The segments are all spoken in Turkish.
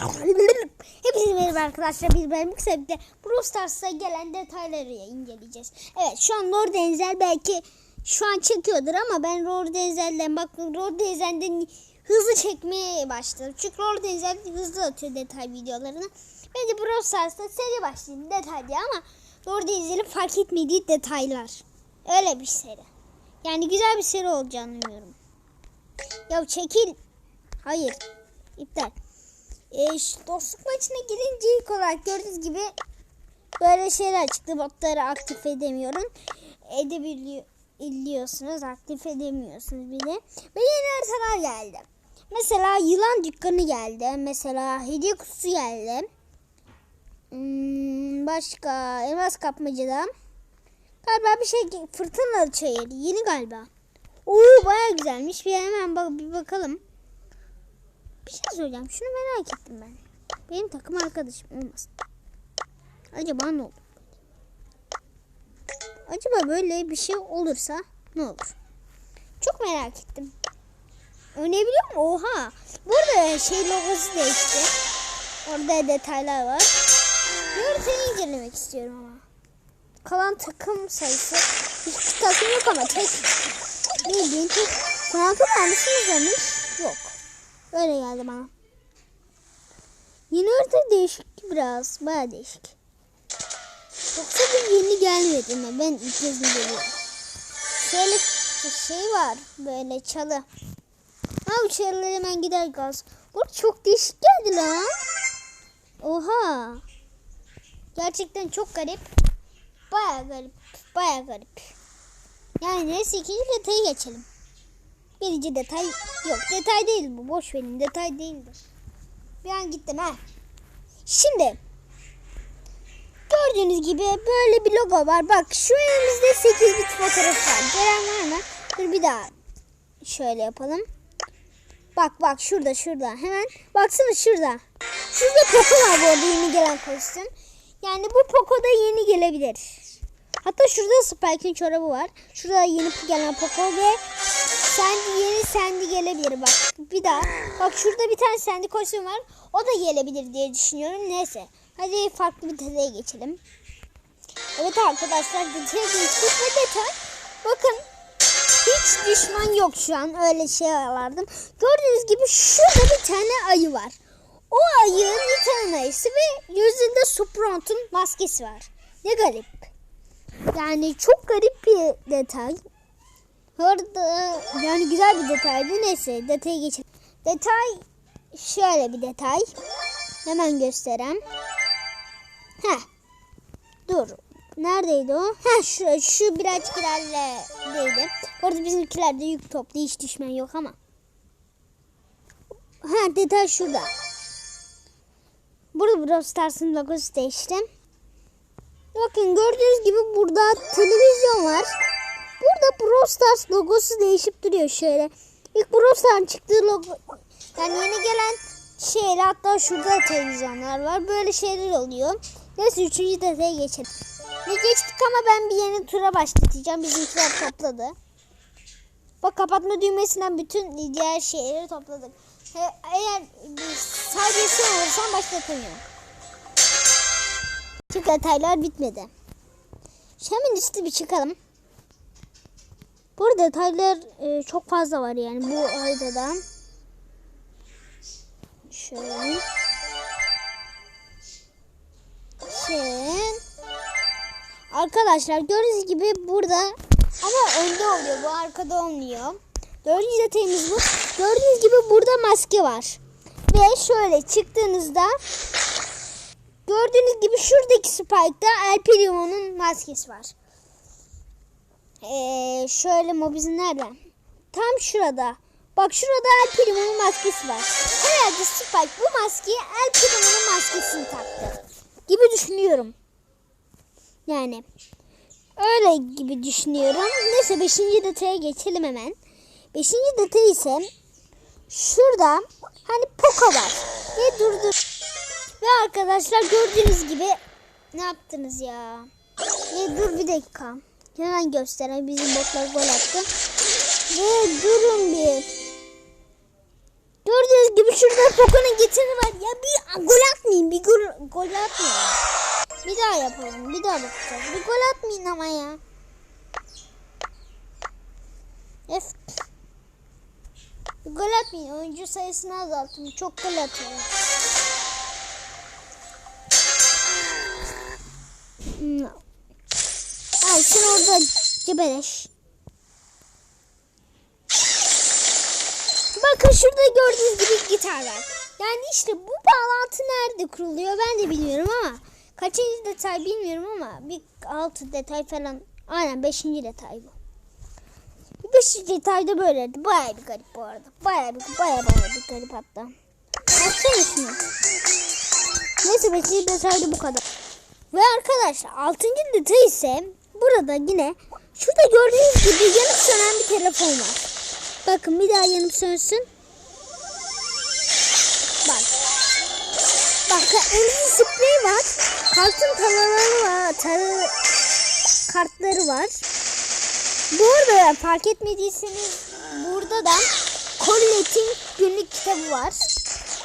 Hepinize merhaba arkadaşlar. Kısa bir de Brawl Stars'a gelen detayları inceleyeceğiz. Evet şu an Lord Denzel belki şu an çekiyordur ama ben Lord Denzel'den bakın Lord Denzel'den hızlı çekmeye başladım. Çünkü Lord Denzel hızlı atıyor detay videolarını. Bence Brawl Stars'ta seri başlayayım detay diye ama Lord Denzel'in fark etmediği detaylar. Öyle bir seri. Yani güzel bir seri olacağını umuyorum. Ya çekil. Hayır. İptal. E, dostluk maçına girince ilk olarak gördüğünüz gibi böyle şeyler çıktı. Botları aktif edemiyorum. Edebiliyorsunuz. Aktif edemiyorsunuz bile. Ve yeni haritalar geldi. Mesela yılan dükkanı geldi. Mesela hediye kutusu geldi. Hmm, başka elmas kapmacıda. Galiba bir şey fırtınalı çayır. Yeni galiba. Oo baya güzelmiş. Bir hemen bak bir bakalım. Bir şey söyleyeceğim. Şunu merak ettim ben. Benim takım arkadaşım olmasın. Acaba ne olur? Acaba böyle bir şey olursa ne olur? Çok merak ettim. Oynayabiliyor mu? Oha. Burada şey logosu değişti. Orada detaylar var. Haritayı incelemek istiyorum ama. Kalan takım sayısı hiç takım yok ama tek bildiğin tek kanatı vermişsiniz demiş. Öyle geldi bana. Yeni harita değişik biraz. Baya değişik. Yoksa bir yeni gelmedi mi? Ben ilk kez mi geliyorum? Şöyle şey var. Böyle çalı. Ha bu çalılar hemen gider gaz. Bu çok değişik geldi lan. Oha. Gerçekten çok garip. Baya garip. Baya garip. Yani neyse ikinci detayı geçelim. Birinci detay yok. Detay değil bu. Boş verin. Detay değildir. Bir an gittim ha. Şimdi gördüğünüz gibi böyle bir logo var. Bak şu elimizde 8 bit fotoğraf var. Gören var mı? Dur bir daha şöyle yapalım. Bak bak şurada şurada. Hemen baksana şurada. Şurada Poco var bu arada yeni gelen kostüm. Yani bu Poco da yeni gelebilir. Hatta şurada Spike'ın çorabı var. Şurada yeni gelen Poco ve Sandy yeni Sandy gelebilir bak. Bir daha. Bak şurada bir tane Sandy kostüm var. O da gelebilir diye düşünüyorum. Neyse. Hadi farklı bir detaya geçelim. Evet arkadaşlar detaya geçtik ve detay. Bakın hiç düşman yok şu an. Öyle şey alardım. Gördüğünüz gibi şurada bir tane ayı var. O ayının bir tane ayısı ve yüzünde Sprout'un maskesi var. Ne garip. Yani çok garip bir detay. Orada yani güzel bir detaydı. Neyse detaya geçelim. Detay şöyle bir detay. Hemen göstereyim. Heh. Dur. Neredeydi o? Heh şu, şu birazcık ilerledeydi. Orada bizimkilerde yük toplu hiç düşman yok ama. Ha detay şurada. Burada Brawl Stars'ın logosu değişti. Bakın gördüğünüz gibi burada Stars logosu değişip duruyor şöyle. İlk Brawl çıktığı logo yani yeni gelen şeyler hatta şurada televizyonlar var. Böyle şeyler oluyor. Neyse üçüncü detaya geçelim. Ve geçtik ama ben bir yeni tura başlatacağım. Bizimkiler topladı. Bak kapatma düğmesinden bütün diğer şeyleri topladık. Eğer sadece sen olursan başlatamıyorum. Çünkü detaylar bitmedi. Hemen üstü bir çıkalım. Burada detaylar e, çok fazla var yani bu haritada. Şöyle. Şey. Arkadaşlar gördüğünüz gibi burada ama önde oluyor bu arkada olmuyor. Dördüncü detayımız bu. Gördüğünüz gibi burada maske var. Ve şöyle çıktığınızda gördüğünüz gibi şuradaki Spike'da El Primo'nun maskesi var. Ee, şöyle mobizin nerede? Tam şurada. Bak şurada El Primo'nun maskesi var. Herhalde Spike bu maskeyi El Primo'nun maskesini taktı. Gibi düşünüyorum. Yani öyle gibi düşünüyorum. Neyse 5. detaya geçelim hemen. 5. detay ise şurada hani Poco var. Ve durdur. Ve arkadaşlar gördüğünüz gibi ne yaptınız ya? Ne dur bir dakika. Hemen göstereyim. Bizim botlar gol attı. Ve durun bir. Gördüğünüz gibi şurada Poco'nun getiri var. Ya bir gol atmayın. Bir gol, gol atmayın. Bir daha yapalım. Bir daha bakacağız. Bir gol atmayın ama ya. F. Bir gol atmayın. Oyuncu sayısını azaltın. Çok gol atıyor. Hmm. Sen orada cebeleş. Bakın şurada gördüğünüz gibi gitar var. Yani işte bu bağlantı nerede kuruluyor ben de bilmiyorum ama kaçıncı detay bilmiyorum ama bir altı detay falan aynen beşinci detay bu. Beşinci detay da böyleydi. Baya bir garip bu arada. Baya bir baya baya bir garip hatta. Baksana şunu. Neyse beşinci detay da bu kadar. Ve arkadaşlar altıncı detay ise burada yine şurada gördüğünüz gibi yanıp sönen bir telefon var. Bakın bir daha yanıp sönsün. Bak. Bak elimizde sprey var. Kartın talaları var. Tarı, kartları var. Bu arada fark etmediyseniz burada da Colette'in günlük kitabı var.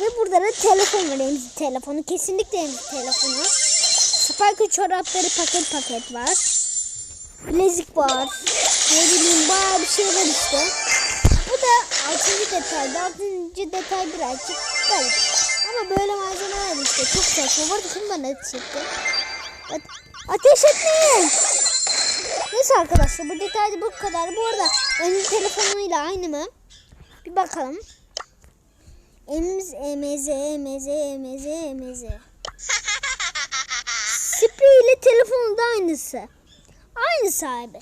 Ve burada da telefon var elimizde telefonu. Kesinlikle elimizde telefonu. Spike çorapları paket paket var. Bilezik var. Ne bileyim bayağı bir şey var işte. Bu da 6. detayda. 6. detay birazcık garip. Ama böyle malzemeler işte çok saçma. Arada şimdi bana ateş etti. A- ateş etmeyin. Neyse arkadaşlar bu detayda bu kadar. Bu arada onun telefonuyla aynı mı? Bir bakalım. Emz emz emz emz. Sprey ile telefonu da aynısı. Aynı sahibi.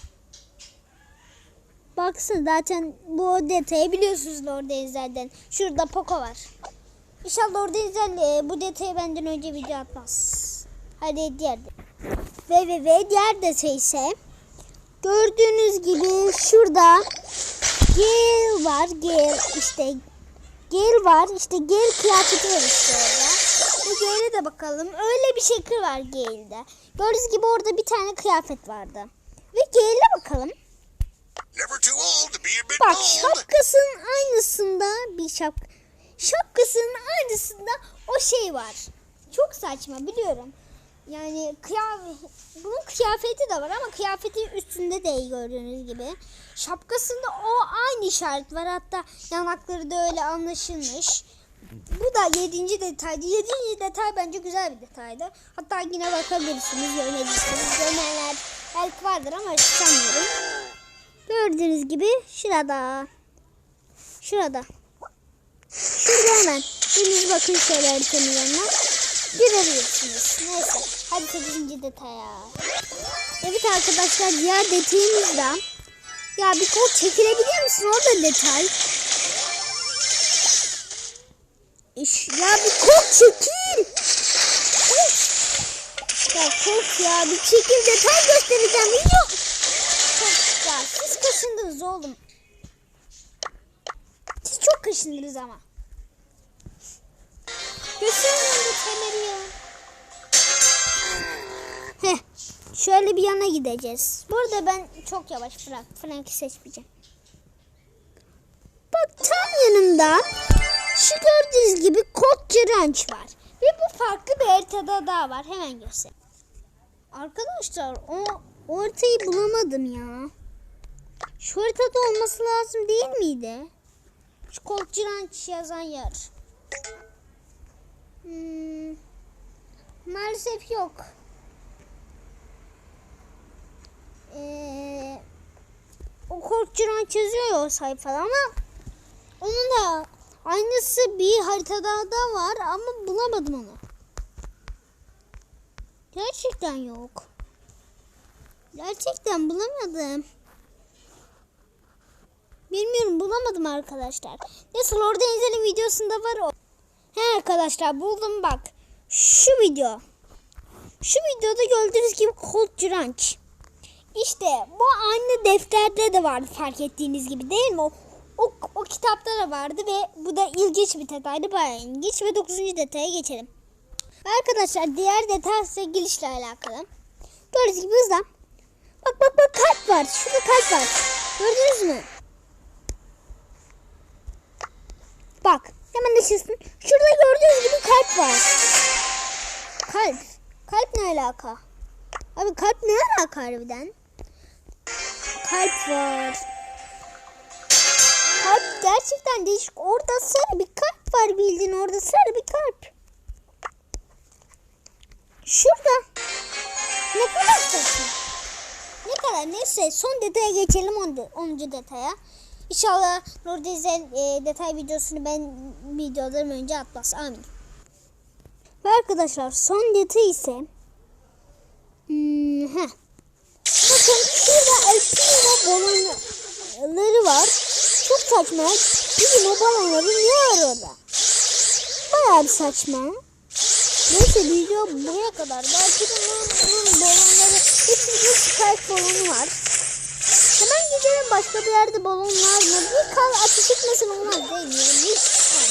Baksın zaten bu detayı biliyorsunuz Lord Denizler'den. Şurada Poco var. İnşallah Lord Denizler e, bu detayı benden önce video atmaz. Hadi diğer. Ve ve ve diğer detay ise gördüğünüz gibi şurada Gale var. Gale işte Gale var. İşte Gale kıyafeti var işte orada. Bu Gale'e de bakalım. Öyle bir şekil var Gale'de. Gördüğünüz gibi orada bir tane kıyafet vardı. Ve Gale'e bakalım. Bak şapkasının aynısında bir şap şapkasının aynısında o şey var. Çok saçma biliyorum. Yani kıyafet bunun kıyafeti de var ama kıyafetin üstünde değil gördüğünüz gibi. Şapkasında o aynı işaret var. Hatta yanakları da öyle anlaşılmış. Bu da yedinci detaydı. Yedinci detay bence güzel bir detaydı. Hatta yine bakabilirsiniz, görmelisiniz. Görmeyenler belki vardır ama sanmıyorum. Gördüğünüz gibi şurada. Şurada. Şurada hemen. Deniz bakın şöyle haritanın yanına. Görebilirsiniz. Neyse. Hadi 8. detaya. Evet arkadaşlar diğer detayımız da. Ya bir kol çekilebilir misin? Orada detay. İş, ya bir kol çekil. Ya kol ya bir çekil detay göstereceğim. Çok ya siz kaşındınız oğlum. Siz çok kaşındınız ama. Gösterin detayları ya. Heh. Şöyle bir yana gideceğiz. Burada ben çok yavaş Frank. Frank'i seçmeyeceğim. Bak tam yanımda şu gördüğünüz gibi Kod Ranch var. Ve bu farklı bir haritada daha var. Hemen göster. Arkadaşlar o, o haritayı bulamadım ya. Şu haritada olması lazım değil miydi? Şu Kod Ranch yazan yer. Hmm, maalesef yok. Ee, o korkucuran çözüyor o sayfada ama onun da aynısı bir haritada da var ama bulamadım onu. Gerçekten yok. Gerçekten bulamadım. Bilmiyorum bulamadım arkadaşlar. Neyse Lord Deniz'in videosunda var o. He arkadaşlar buldum bak. Şu video. Şu videoda gördüğünüz gibi Cold Ranch. İşte bu aynı defterde de vardı fark ettiğiniz gibi değil mi? O, o, kitapta da vardı ve bu da ilginç bir detaydı bayağı ilginç ve 9. detaya geçelim. Arkadaşlar diğer detay ise girişle alakalı. Gördüğünüz gibi hızla. Bak bak bak kalp var. Şurada kalp var. Gördünüz mü? Bak Hemen açılsın. Şurada gördüğünüz gibi kalp var. Kalp. Kalp ne alaka? Abi kalp ne alaka harbiden? Kalp var. Gerçekten değişik. Orada sarı bir kalp var bildiğin. Orada sarı bir kalp. Şurada. Ne kadar saçma. Ne kadar neyse son detaya geçelim 10. detaya. İnşallah Nur Dizel e, detay videosunu ben videolarım önce atmaz. Amin. Ve arkadaşlar son detay ise hmm, heh. Bakın şurada Alpino balonları var. Çok saçma. Bizim o balonları niye var orada? Bayağı bir saçma. Neyse video buraya kadar. Belki de bunun, balonları hepsinde Sprite balonu var. Hemen gidelim başka bir yerde balon var mı? Bir kal ateş etmesin olmaz değil mi? Lütfen.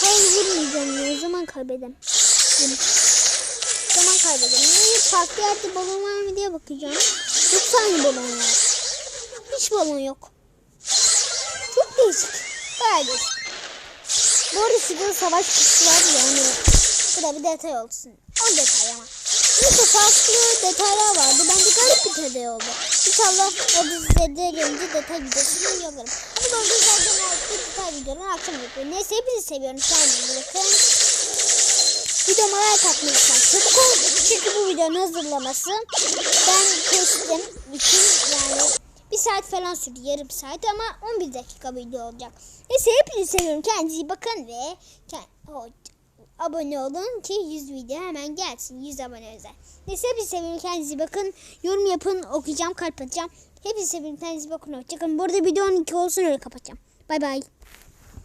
Kal vurmayacağım zaman kaybedem. Zaman kaybedem. Niye farklı yerde balon var mı diye bakacağım. Yok tane balon var. Hiç balon yok. Çok değişik. Bayağı. Bu arada şurada savaş kutusu var ya hani bu da bir detay olsun. O detay ama. Neyse farklı detaylar vardı. Bence garip bir detay oldu. İnşallah o dizide gelince detay videosunu yazarım. Ama ben zaten genellikle detay videoları akşam yapıyorum. Neyse hepinizi seviyorum. Kendinize bakın. Videoma like atmayı. Çabuk olun. Çünkü bu videonun hazırlaması ben kestim. Bütün yani bir saat falan sürdü. Yarım saat ama 11 dakika video olacak. Neyse hepinizi seviyorum. Kendinize bakın ve abone olun ki 100 video hemen gelsin. 100 abone özel. Neyse hepinizi seviyorum. Kendinize bakın. Yorum yapın. Okuyacağım. Kalp atacağım. Hepinizi seviyorum. Kendinize bakın. Hoşçakalın. Bu arada video 12 olsun öyle kapatacağım. Bay bay.